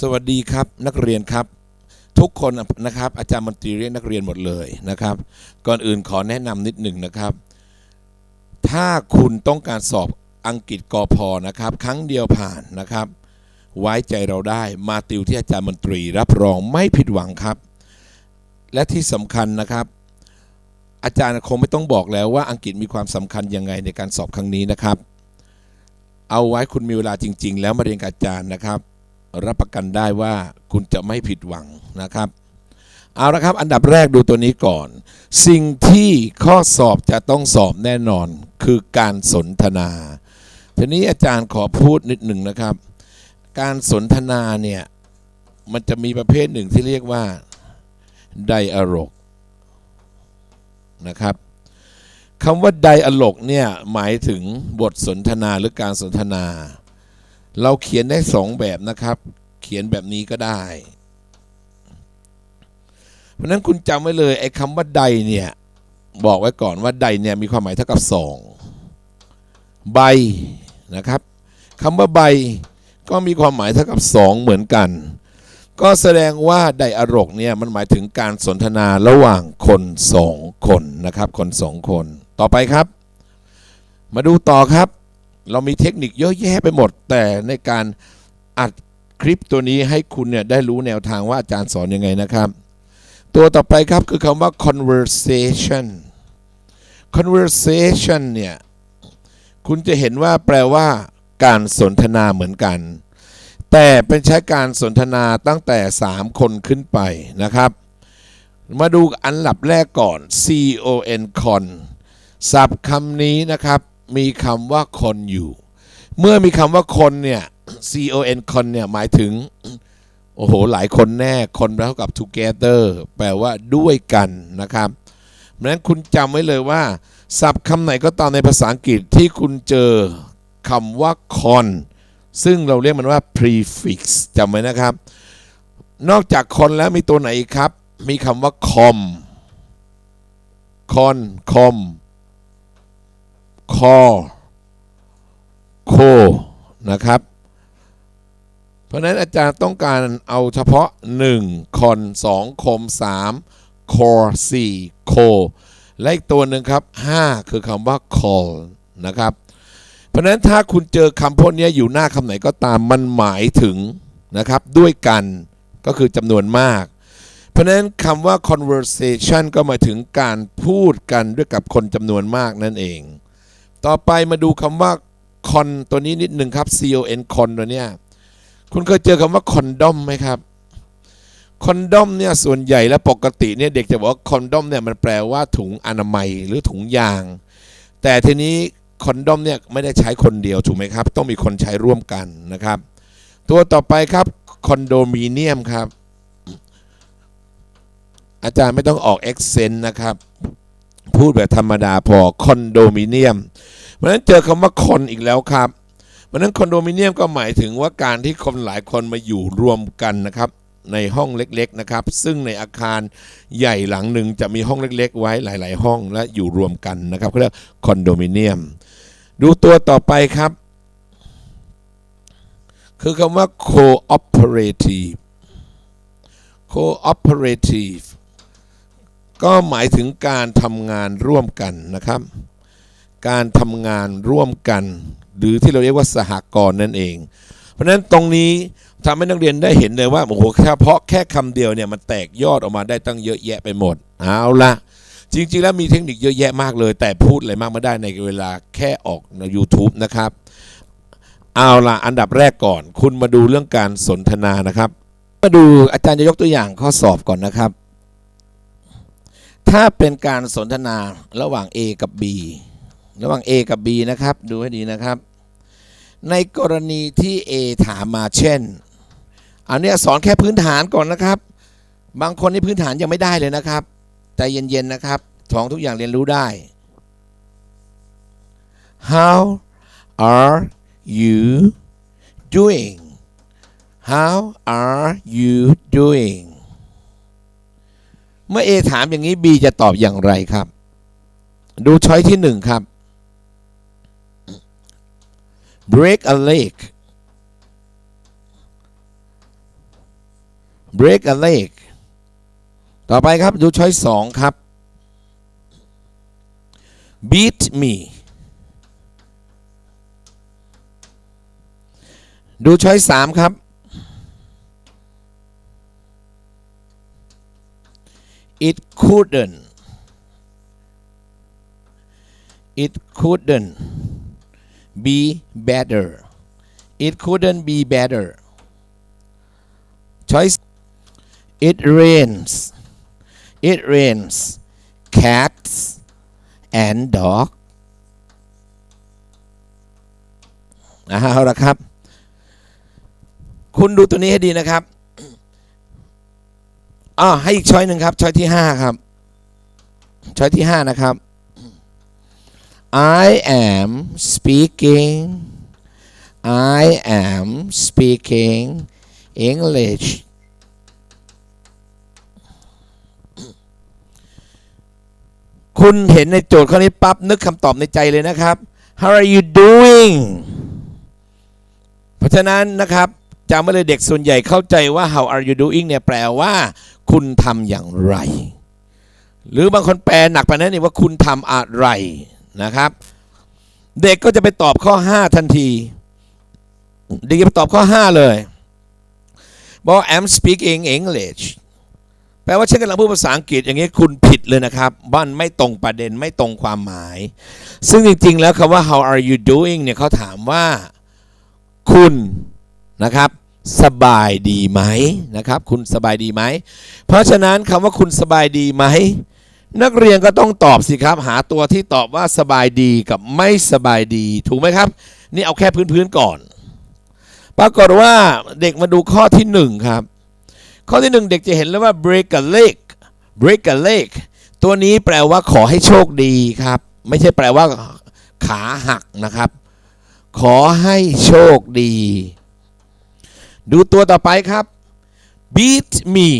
สวัสดีครับนักเรียนครับ ทุกคนนะครับ อาจารย์มนตรีเรียกนักเรียนหมดเลยนะครับ ก่อนอื่นขอแนะนำนิดหนึ่งนะครับ ถ้าคุณต้องการสอบอังกฤษกอพอนะครับ ครั้งเดียวผ่านนะครับ ไว้ใจเราได้มาติวที่อาจารย์มนตรีรับรองไม่ผิดหวังครับ และที่สำคัญนะครับ อาจารย์คงไม่ต้องบอกแล้วว่าอังกฤษมีความสำคัญยังไงในการสอบครั้งนี้นะครับ เอาไว้คุณมีเวลาจริง ๆ แล้วมาเรียนกับอาจารย์นะครับ รับประกันได้ว่าคุณจะไม่ผิดหวังนะครับ เอาละครับ อันดับแรกดูตัวนี้ก่อน สิ่งที่ข้อสอบจะต้องสอบแน่นอนคือการสนทนา ทีนี้อาจารย์ขอพูดนิดหนึ่งนะครับ การสนทนาเนี่ยมันจะมีประเภทหนึ่งที่เรียกว่าไดอะล็อกนะครับคำว่าไดอะล็อกเนี่ยหมายถึงบทสนทนาหรือการสนทนา เราเขียนได้สองแบบนะครับ เขียนแบบนี้ก็ได้ เพราะนั้นคุณจำไว้เลยไอ้คำว่าใดเนี่ย บอกไว้ก่อนว่าใดเนี่ยมีความหมายเท่ากับสองใบนะครับคำว่าใบก็มีความหมายเท่ากับสองเหมือนกัน ก็แสดงว่าไดอะล็อกเนี่ยมันหมายถึงการสนทนาระหว่างคนสองคนนะครับ คนสองคน ต่อไปครับ มาดูต่อครับ เรามีเทคนิคเยอะแยะไปหมด แต่ในการอัดคลิปตัวนี้ให้คุณเนี่ยได้รู้แนวทางว่าอาจารย์สอนยังไงนะครับ ตัวต่อไปครับคือคำว่า conversation conversation เนี่ยคุณจะเห็นว่าแปลว่า การสนทนาเหมือนกัน แต่เป็นใช้การสนทนาตั้งแต่ 3 คนขึ้นไปนะครับ มาดูอันดับแรกก่อน con con ศัพท์คำนี้นะครับ มีคำว่าคนอยู่ เมื่อมีคำว่าคนเนี่ย con con เนี่ยหมายถึง โอ้โห หลายคนแน่ คนเท่ากับ together แปลว่าด้วยกันนะครับเพราะฉะนั้นคุณจำไว้เลยว่า ศัพท์คำไหนก็ตามในภาษาอังกฤษที่คุณเจอคำว่า con ซึ่งเราเรียกมันว่า prefix จำไว้นะครับ นอกจาก con แล้วมีตัวไหนอีกครับ มีคำว่า com con com call co นะครับ เพราะนั้นอาจารย์ต้องการเอาเฉพาะ 1 คอน 2 คม3 core 4 co และอีกตัวหนึ่งครับ 5 คือคำว่า call นะครับ เพราะนั้นถ้าคุณเจอคำพวกนี้อยู่หน้าคำไหนก็ตามมันหมายถึงนะครับด้วยกันก็คือจำนวนมาก เพราะฉะนั้นคำว่า conversation ก็หมายถึงการพูดกันด้วยกับคนจำนวนมากนั่นเอง ต่อไปมาดูคำว่า con ตัวนี้นิดหนึ่งครับ con con ตัวเนี้ยคุณเคยเจอคำว่าคอนดอมไหมครับคอนดอมเนี่ยส่วนใหญ่และปกติเนี่ยเด็กจะบอกว่าคอนดอมเนี่ยมันแปลว่าถุงอนามัยหรือถุงยาง แต่ทีนี้คอนดอมเนี่ยไม่ได้ใช้คนเดียวถูกไหมครับ ต้องมีคนใช้ร่วมกันนะครับ ตัวต่อไปครับคอนโดมิเนียมครับ อาจารย์ไม่ต้องออกเอ็กเซนนะครับ พูดแบบธรรมดาพอคอนโดมิเนียมเพราะฉะนั้นเจอคำว่าคอนอีกแล้วครับเพราะฉะนั้นคอนโดมิเนียมก็หมายถึงว่าการที่คนหลายคนมาอยู่รวมกันนะครับในห้องเล็กๆนะครับ ซึ่งในอาคารใหญ่หลังหนึ่งจะมีห้องเล็ก ๆ ไว้หลาย ๆ ห้องและอยู่รวมกันนะครับเขาเรียกคอนโดมิเนียม ดูตัวต่อไปครับ คือคำว่า cooperative cooperative ก็หมายถึงการทำงานร่วมกันนะครับ การทำงานร่วมกัน หรือที่เราเรียกว่าสหกรณ์นั่นเอง เพราะฉะนั้นตรงนี้ทำให้นักเรียนได้เห็นเลยว่าโอ้โหแค่เพาะแค่คำเดียวเนี่ยมันแตกยอดออกมาได้ตั้งเยอะแยะไปหมดเอาละจริงๆ แล้วมีเทคนิคเยอะแยะมากเลย แต่พูดอะไรมากไม่ได้ในเวลาแค่ออกใน YouTube นะครับ เอาละอันดับแรกก่อน คุณมาดูเรื่องการสนทนานะครับ มาดูอาจารย์จะยกตัวอย่างข้อสอบก่อนนะครับ ถ้าเป็นการสนทนาระหว่าง A กับ B ระหว่าง A กับ B นะครับ ดูให้ดีนะครับ ในกรณีที่ A ถามมาเช่น อันเนี้ยสอนแค่พื้นฐานก่อนนะครับ บางคนนี่พื้นฐานยังไม่ได้เลยนะครับใจเย็นๆนะครับท้องทุกอย่างเรียนรู้ได้ How are you doing How are you doing เมื่อ A ถามอย่างนี้ B จะตอบอย่างไรครับ ดูช้อยที่หนึ่งครับ break a leg break a leg ต่อไปครับดูช้อยสองครับ beat me ดูช้อยสามครับ it couldn't it couldn't be better it couldn't be better choice it rains it rains cats and dog เอาละครับ คุณดูตัวนี้ให้ดีนะครับ อ่าให้อีกช้อยหนึ่งครับช้อยที่ห้าครับช้อยที่ห้านะครับ I am speaking I am speaking English คุณเห็นในโจทย์ข้อนี้ปั๊บนึกคำตอบในใจเลยนะครับ How are you doing เพราะฉะนั้นนะครับจำไว้เลยเด็กส่วนใหญ่เข้าใจว่า how are you doing เนี่ยแปลว่า คุณทำอย่างไร หรือบางคนแปลหนักไปนั้นนี่ว่าคุณทำอะไรนะครับ เด็กก็จะไปตอบข้อ 5 ทันที เด็กจะไปตอบข้อ 5 เลยบอก I'm speaking English แปลว่าฉันกำลังพูดภาษาอังกฤษอย่างนี้คุณผิดเลยนะครับบ้านไม่ตรงประเด็นไม่ตรงความหมาย ซึ่งจริงๆแล้วคำว่า how are you doing เนี่ยเขาถามว่าคุณนะครับ สบายดีไหมนะครับ คุณสบายดีไหม เพราะฉะนั้นคำว่าคุณสบายดีไหม นักเรียนก็ต้องตอบสิครับ หาตัวที่ตอบว่าสบายดีกับไม่สบายดี ถูกไหมครับ นี่เอาแค่พื้นๆก่อน ปรากฏว่าเด็กมาดูข้อที่หนึ่งครับ ข้อที่หนึ่งเด็กจะเห็นแล้วว่า break a leg break a leg ตัวนี้แปลว่าขอให้โชคดีครับ ไม่ใช่แปลว่าขาหักนะครับ ขอให้โชคดี ดูตัวต่อไปครับ beat me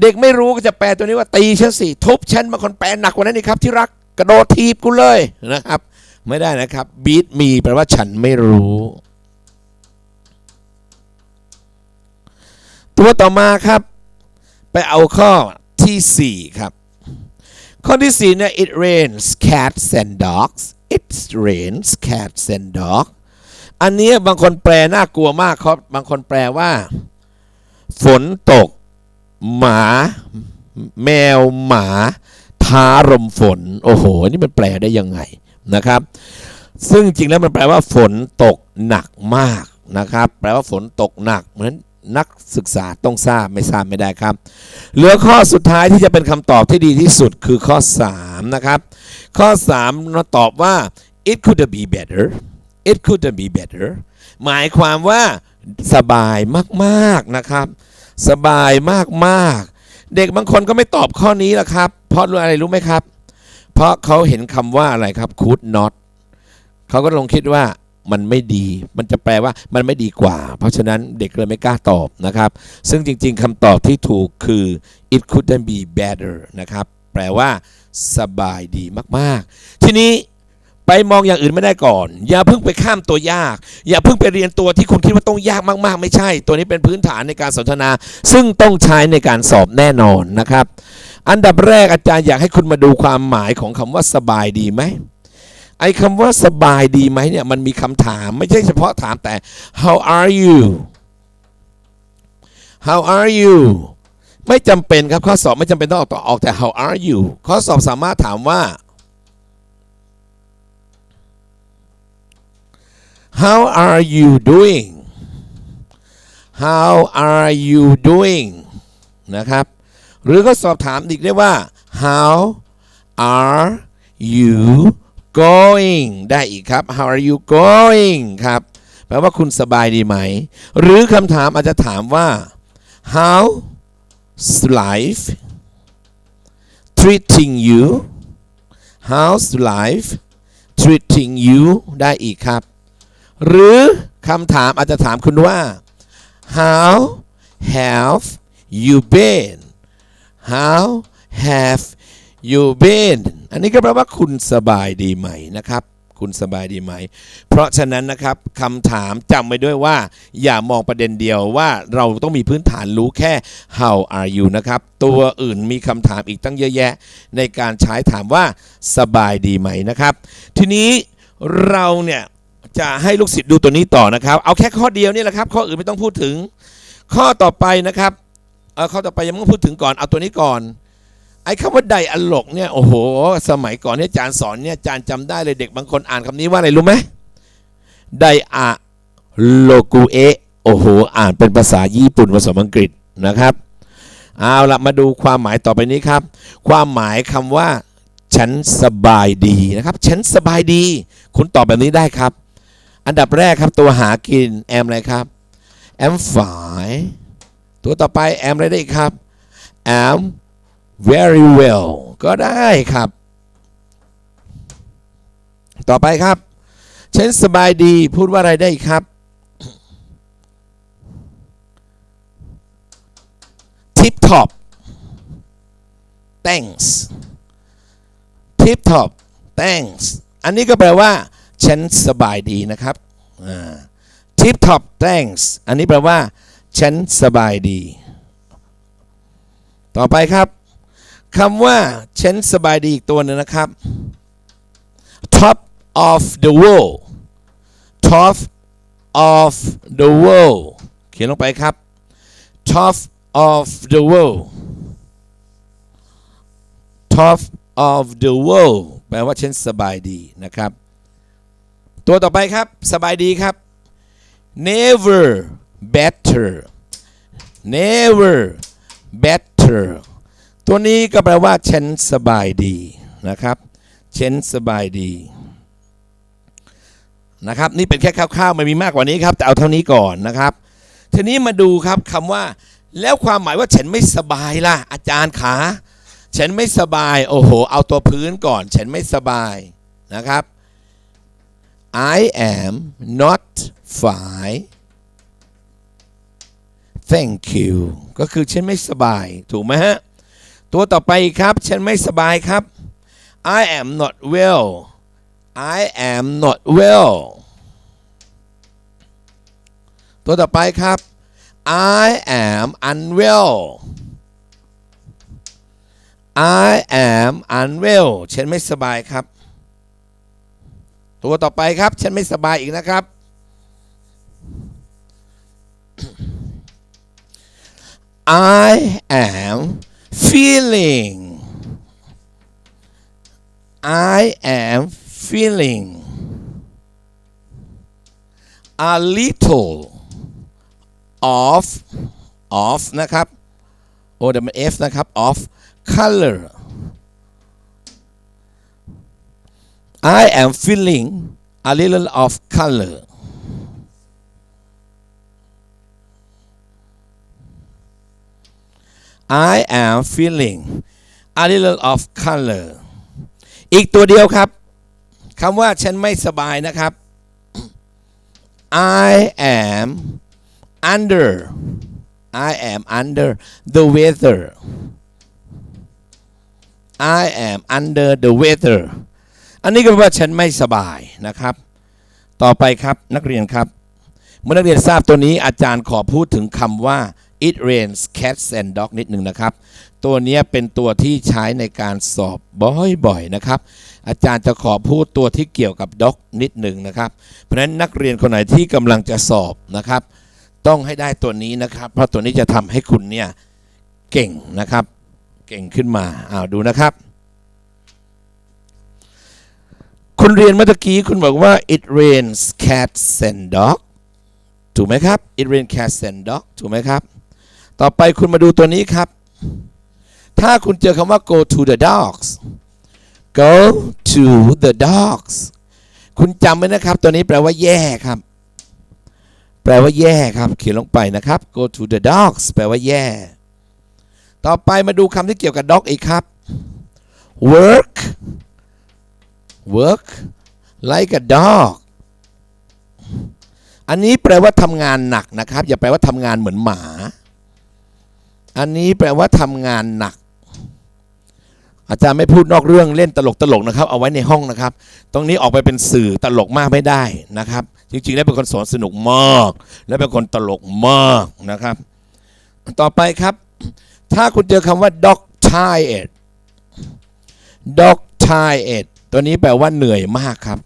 เด็กไม่รู้ก็จะแปลตัวนี้ว่าตีฉันสิทุบฉันบางคนแปลหนักกว่านั้นอีกครับ ที่รักกระโดดทีบกูเลยนะครับ ไม่ได้นะครับ beat me แปลว่าฉันไม่รู้ ตัวต่อมาครับ ไปเอาข้อที่ 4 ครับ ข้อที่4เนี่ย it rains cats and dogs it rains cats and dogs อันนี้บางคนแปลน่ากลัวมากครับ บางคนแปลว่า ฝนตก หมา แมวหมา ท้ารมฝน โอ้โห นี่มันแปลได้ยังไงนะครับ ซึ่งจริงแล้วมันแปลว่า ฝนตกหนักมากนะครับ แปลว่าฝนตกหนักเหมือนนักศึกษาต้องทราบไม่ทราบไม่ได้ครับ เหลือข้อสุดท้ายที่จะเป็นคำตอบที่ดีที่สุดคือข้อ 3 นะครับ ข้อ3เราตอบว่า it could be better it could be better หมายความว่าสบายมากๆนะครับ สบายมากๆ เด็กบางคนก็ไม่ตอบข้อนี้ละครับ เพราะอะไรรู้ไหมครับ เพราะเขาเห็นคำว่าอะไรครับ could not เขาก็ลงคิดว่ามันไม่ดี มันจะแปลว่ามันไม่ดีกว่า เพราะฉะนั้นเด็กเลยไม่กล้าตอบนะครับ ซึ่งจริงๆคำตอบที่ถูกคือ it couldn't be better นะครับ แปลว่า สบายดีมาก ๆ ทีนี้ ไปมองอย่างอื่นไม่ได้ก่อน อย่าเพิ่งไปข้ามตัวยาก อย่าเพิ่งไปเรียนตัวที่คุณคิดว่าต้องยากมากๆ ไม่ใช่ ตัวนี้เป็นพื้นฐานในการสนทนา ซึ่งต้องใช้ในการสอบแน่นอนนะครับ อันดับแรกอาจารย์อยากให้คุณมาดูความหมายของคำว่าสบายดีไหมไอ้คำว่าสบายดีไหมเนี่ยมันมีคำถามไม่ใช่เฉพาะถามแต่ how are you how are you ไม่จำเป็นครับข้อสอบไม่จำเป็นต้องออกต่อออกแต่ how are you ข้อสอบสามารถถามว่า how are you doing how are you doing นะครับ หรือก็สอบถามอีกได้ว่า how are you going ได้อีกครับ how are you going ครับแปลว่าคุณสบายดีไหม หรือคำถามอาจจะถามว่า how's life treating you how's life treating you ได้อีกครับ หรือคำถามอาจจะถามคุณว่า how have you been how have you been อันนี้ก็แปลว่าคุณสบายดีไหมนะครับ คุณสบายดีไหม เพราะฉะนั้นนะครับคำถามจำไว้ด้วยว่า อย่ามองประเด็นเดียวว่าเราต้องมีพื้นฐานรู้แค่ how are you นะครับ ตัวอื่นมีคำถามอีกตั้งเยอะแยะ ในการใช้ถามว่าสบายดีไหมนะครับ ทีนี้เราเนี่ย จะให้ลูกศิษย์ดูตัวนี้ต่อนะครับ เอาแค่ข้อเดียวนี่แหละครับ ข้ออื่นไม่ต้องพูดถึง ข้อต่อไปนะครับเอ่อข้อต่อไปยังไม่ต้องพูดถึงก่อนเอาตัวนี้ก่อน ไอ้คำว่าไดอะล็อกเนี่ยโอ้โห สมัยก่อนเนี่ยอาจารย์สอนเนี่ยอาจารย์จำได้เลยเด็กบางคนอ่านคำนี้ว่าอะไรรู้ไหมไดอะโลกูเอะโอ้โห อ่านเป็นภาษาญี่ปุ่นผสมอังกฤษนะครับเอาละมาดูความหมายต่อไปนี้ครับ ความหมายคำว่า ฉันสบายดีนะครับ ฉันสบายดี คุณตอบแบบนี้ได้ครับ อันดับแรกครับตัวหากินแอมอะไรครับแอมฝาย ตัวต่อไปแอมอะไรได้อีกครับ am very well ก็ได้ครับ ต่อไปครับฉันสบายดีพูดว่าอะไรได้อีกครับ tip top thanks tip top thanks อันนี้ก็แปลว่า ฉันสบายดีนะครับอ่า tip top thanks อันนี้แปลว่า ฉันสบายดี ต่อไปครับคำว่า ฉันสบายดีอีกตัวหนึงนะครับ top of the world top of the world เขียนลงไปครับ top of the world top of the world แปลว่าฉันสบายดีนะครับ ตัวต่อไปครับ สบายดีครับ never better never better ตัวนี้ก็แปลว่าฉันสบายดีนะครับฉันสบายดีนะครับนี่เป็นแค่คร่าวๆไม่มีมากกว่านี้ครับ แต่เอาเท่านี้ก่อนนะครับ ทีนี้มาดูครับคำว่า แล้วความหมายว่าฉันไม่สบายล่ะ อาจารย์ขาฉันไม่สบาย โอ้โห เอาตัวพื้นก่อน ฉันไม่สบายนะครับ I am not fine thank you ก็คือฉันไม่สบาย ถูกไหมฮะ ตัวต่อไปครับ ฉันไม่สบายครับ I am not well I am not well ตัวต่อไปครับ I am unwell I am unwell ฉันไม่สบายครับ ตัวต่อไปครับ ฉันไม่สบายอีกนะครับ I am feeling I am feeling a little of of นะครับ O W F นะครับ of color I am feeling a little of color I am feeling a little of color อีกตัวเดียวครับคำว่าฉันไม่สบายนะครับ I am under I am under the weather I am under the weather อันนี้ก็แปลว่าฉันไม่สบายนะครับ ต่อไปครับนักเรียนครับ เมื่อนักเรียนทราบตัวนี้อาจารย์ขอพูดถึงคำว่า it rains cats and dog นิดหนึ่งนะครับ ตัวนี้เป็นตัวที่ใช้ในการสอบบ่อยๆนะครับ อาจารย์จะขอพูดตัวที่เกี่ยวกับ dog นิดหนึ่งนะครับ เพราะฉะนั้นนักเรียนคนไหนที่กำลังจะสอบนะครับ ต้องให้ได้ตัวนี้นะครับ เพราะตัวนี้จะทำให้คุณเนี่ยเก่งนะครับ เก่งขึ้นมาอ้าวดูนะครับ คุณเรียนเมื่อกี้คุณบอกว่า it rains cats and dog ถูกไหมครับ it rains cats and dog ถูกไหมครับ ต่อไปคุณมาดูตัวนี้ครับ ถ้าคุณเจอคำว่า go to the dogs go to the dogs คุณจำไว้นะครับ ตัวนี้แปลว่าแย่ครับ แปลว่าแย่ครับ เขียนลงไปนะครับ go to the dogs แปลว่าแย่ ต่อไปมาดูคำที่เกี่ยวกับ dog อีกครับ work work like a dog อันนี้แปลว่าทำงานหนักนะครับ อย่าแปลว่าทำงานเหมือนหมา อันนี้แปลว่าทำงานหนัก อาจารย์ไม่พูดนอกเรื่องเล่นตลกตลกนะครับ เอาไว้ในห้องนะครับ ตรงนี้ออกไปเป็นสื่อตลกมากไม่ได้นะครับ จริงๆ แล้วเป็นคนสอนสนุกมาก และเป็นคนตลกมากนะครับ ต่อไปครับ ถ้าคุณเจอคำว่า dog tired dog tired ตัวนี้แปลว่าเหนื่อยมากครับ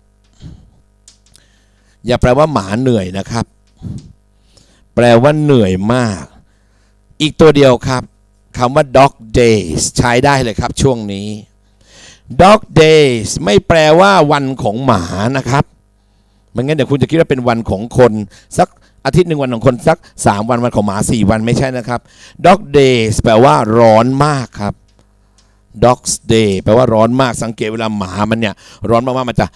อย่าแปลว่าหมาเหนื่อยนะครับ แปลว่าเหนื่อยมาก อีกตัวเดียวครับคำว่า dog days ใช้ได้เลยครับช่วงนี้ dog days ไม่แปลว่าวันของหมานะครับไม่งั้นเดี๋ยวคุณจะคิดว่าเป็นวันของคน สักอาทิตย์หนึ่งวันของคนสัก 3 วันวันของหมา 4 วันไม่ใช่นะครับ dog days แปลว่าร้อนมากครับ dog's day แปลว่าร้อนมากสังเกตเวลาหมามันเนี่ย ร้อนมากๆมันจะ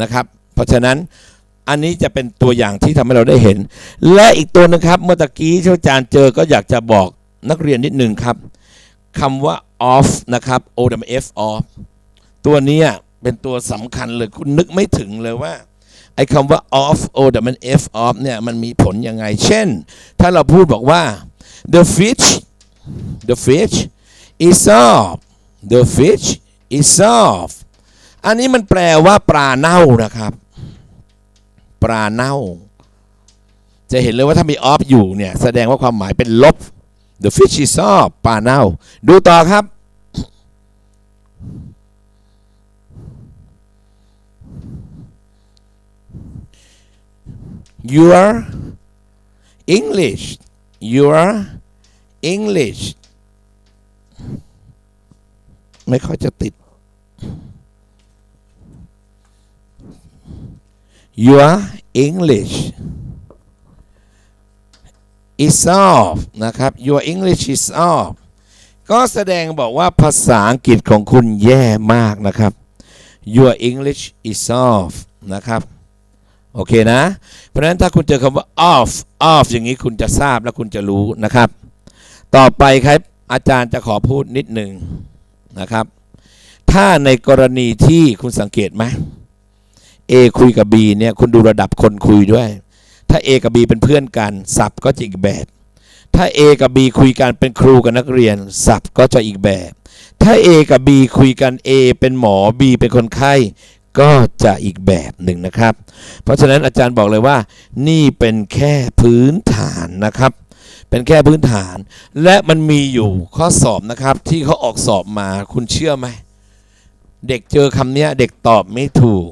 นะครับ เพราะฉะนั้นอันนี้จะเป็นตัวอย่างที่ทำให้เราได้เห็น และอีกตัวนึงครับ เมื่อตะกี้ที่อาจารย์เจอก็อยากจะบอกนักเรียนนิดหนึ่งครับคำว่า off นะครับ o w f off ตัวนี้เป็นตัวสำคัญเลยคุณนึกไม่ถึงเลยว่าไอ้คำว่า off o w f off เนี่ยมันมีผลยังไง เช่น ถ้าเราพูดบอกว่า the fish the fish is off the fish is off อันนี้มันแปลว่าปลาเน่านะครับ ปลาเน่า จะเห็นเลยว่าถ้ามี off อยู่เนี่ย แสดงว่าความหมายเป็นลบ the fish is off ปลาเน่า ดูต่อครับ your English your English ไม่ค่อยจะติด your English is off นะครับ your English is off ก็แสดงบอกว่าภาษาอังกฤษของคุณแย่มากนะครับ your English is off นะครับ โอเคนะ เพราะฉะนั้นถ้าคุณเจอคำว่า off off อย่างนี้คุณจะทราบและคุณจะรู้นะครับ ต่อไปครับอาจารย์จะขอพูดนิดหนึ่ง นะครับ ถ้าในกรณีที่คุณสังเกตไหม A คุยกับ B เนี่ยคุณดูระดับคนคุยด้วย ถ้า A กับ B เป็นเพื่อนกันศัพท์ก็จะอีกแบบ ถ้า A กับ B คุยกันเป็นครูกับนักเรียนศัพท์ก็จะอีกแบบ ถ้า A กับ B คุยกัน A เป็นหมอ B เป็นคนไข้ก็จะอีกแบบหนึ่งนะครับ เพราะฉะนั้นอาจารย์บอกเลยว่า นี่เป็นแค่พื้นฐานนะครับ เป็นแค่พื้นฐาน และมันมีอยู่ข้อสอบนะครับ ที่เขาออกสอบมาคุณเชื่อไหม เด็กเจอคำนี้เด็กตอบไม่ถูก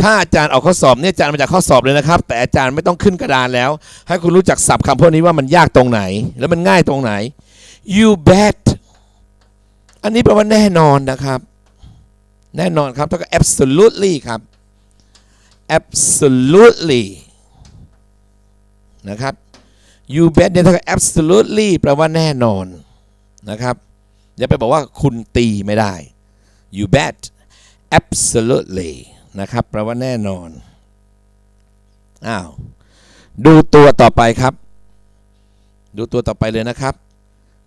ถ้าอาจารย์ออกข้อสอบเนี่ยอาจารย์มาจากข้อสอบเลยนะครับ แต่อาจารย์ไม่ต้องขึ้นกระดานแล้ว ให้คุณรู้จักศัพท์คำพวกนี้ว่ามันยากตรงไหน แล้วมันง่ายตรงไหน you bet อันนี้แปลว่าแน่นอนนะครับ แน่นอนครับแล้วก็ absolutely ครับ absolutely นะครับ you bet เนี่ยถ้ากับ absolutely แปลว่าแน่นอนนะครับ อย่าไปบอกว่าคุณตีไม่ได้ you bet absolutely นะครับแปลว่าแน่นอน อ้าว ดูตัวต่อไปครับ ดูตัวต่อไปเลยนะครับ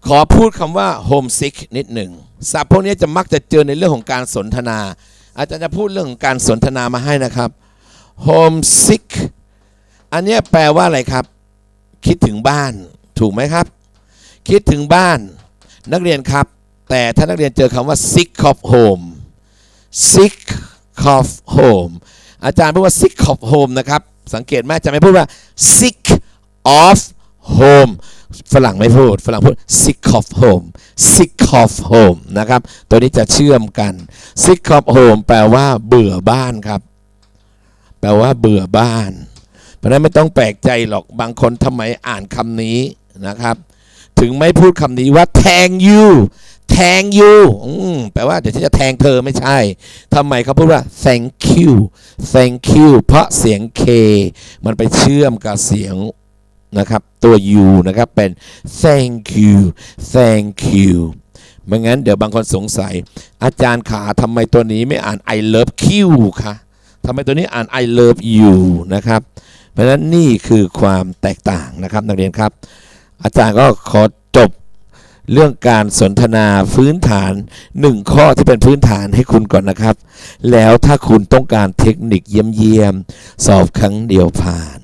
ขอพูดคำว่า homesick นิดหนึ่งศัพท์พวกนี้จะมักจะเจอในเรื่องของการสนทนา อาจารย์จะพูดเรื่องของการสนทนามาให้นะครับ homesick อันนี้แปลว่าอะไรครับ คิดถึงบ้าน ถูกไหมครับ คิดถึงบ้าน นักเรียนครับ แต่ถ้านักเรียนเจอคำว่า sick of home sick of home อาจารย์พูดว่า sick of home นะครับ สังเกตไหมอาจารย์ไม่พูดว่า sick of home ฝรั่งไม่พูด ฝรั่งพูด sick of home sick of home นะครับ ตัวนี้จะเชื่อมกัน sick of home แปลว่าเบื่อบ้านครับ แปลว่าเบื่อบ้าน เพราะนั้นไม่ต้องแปลกใจหรอกบางคนทำไมอ่านคำนี้นะครับ ถึงไม่พูดคำนี้ว่าแทง you แทง you อืมแปลว่าเดี๋ยวฉันจะแทงเธอไม่ใช่ทำไมเขาพูดว่า thank you thank you เพราะเสียง K มันไปเชื่อมกับเสียงนะครับตัว U นะครับเป็น thank you thank you ไม่งั้นเดี๋ยวบางคนสงสัย อาจารย์ขาทำไมตัวนี้ไม่อ่าน I love you คะ ทำไมตัวนี้อ่าน I love you นะครับ เพราะฉะนั้นนี่คือความแตกต่างนะครับนักเรียนครับ อาจารย์ก็ขอจบเรื่องการสนทนาพื้นฐานหนึ่งข้อที่เป็นพื้นฐานให้คุณก่อนนะครับ แล้วถ้าคุณต้องการเทคนิคเยี่ยมๆสอบครั้งเดียวผ่าน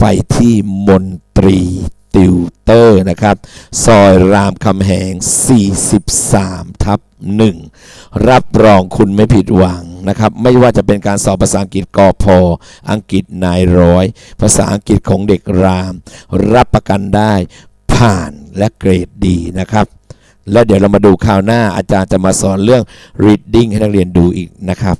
ไปที่มนตรี ติวเตอร์นะครับ ซอยรามคำแหง 43 ทับ 1 รับรองคุณไม่ผิดหวังนะครับ ไม่ว่าจะเป็นการสอบภาษาอังกฤษกอพออังกฤษนายร้อย ภาษาอังกฤษของเด็กราม รับประกันได้ผ่านและเกรดดีนะครับ แล้วเดี๋ยวเรามาดูคราวหน้าอาจารย์จะมาสอนเรื่อง reading ให้นักเรียนดูอีกนะครับ